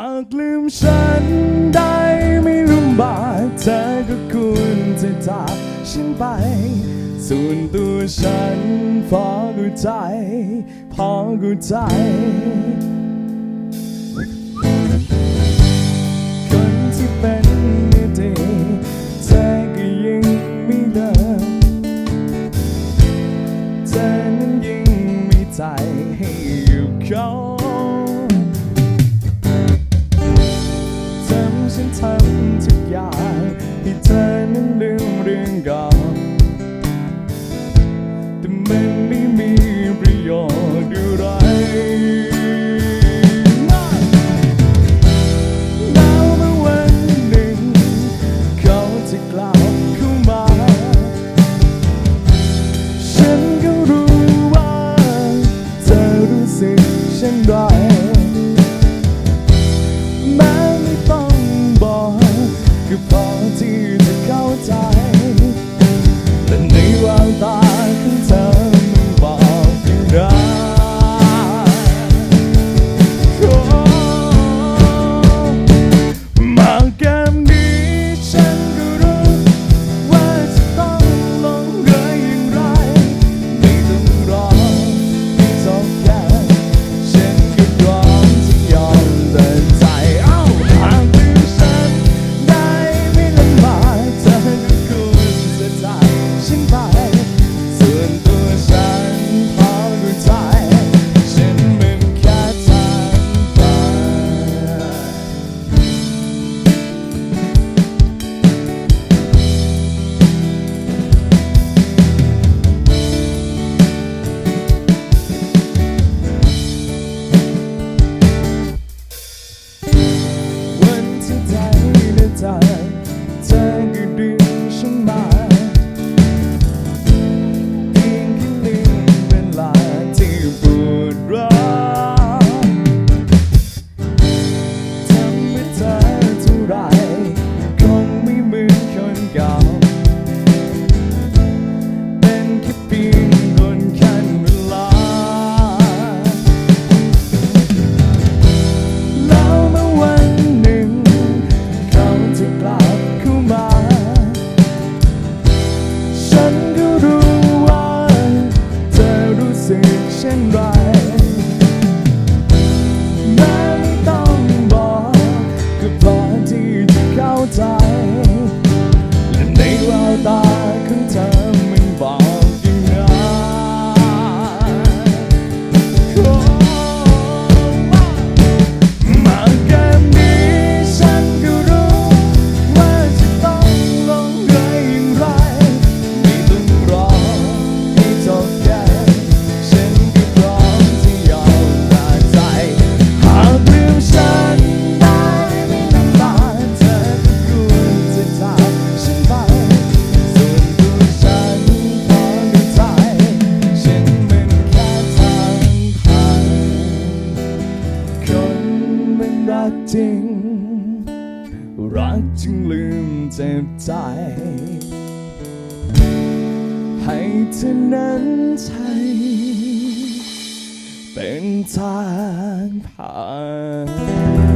ากลืมฉันได้ไม่รู้บาดเธอก็ควรจะจากฉันไป ส่วนตัวฉันพอกูใจ พอกูใจ remember. time ักจริง รักจึงลืมเจ็บใจ ให้เธอนั้นใช้เป็นทางผ่าน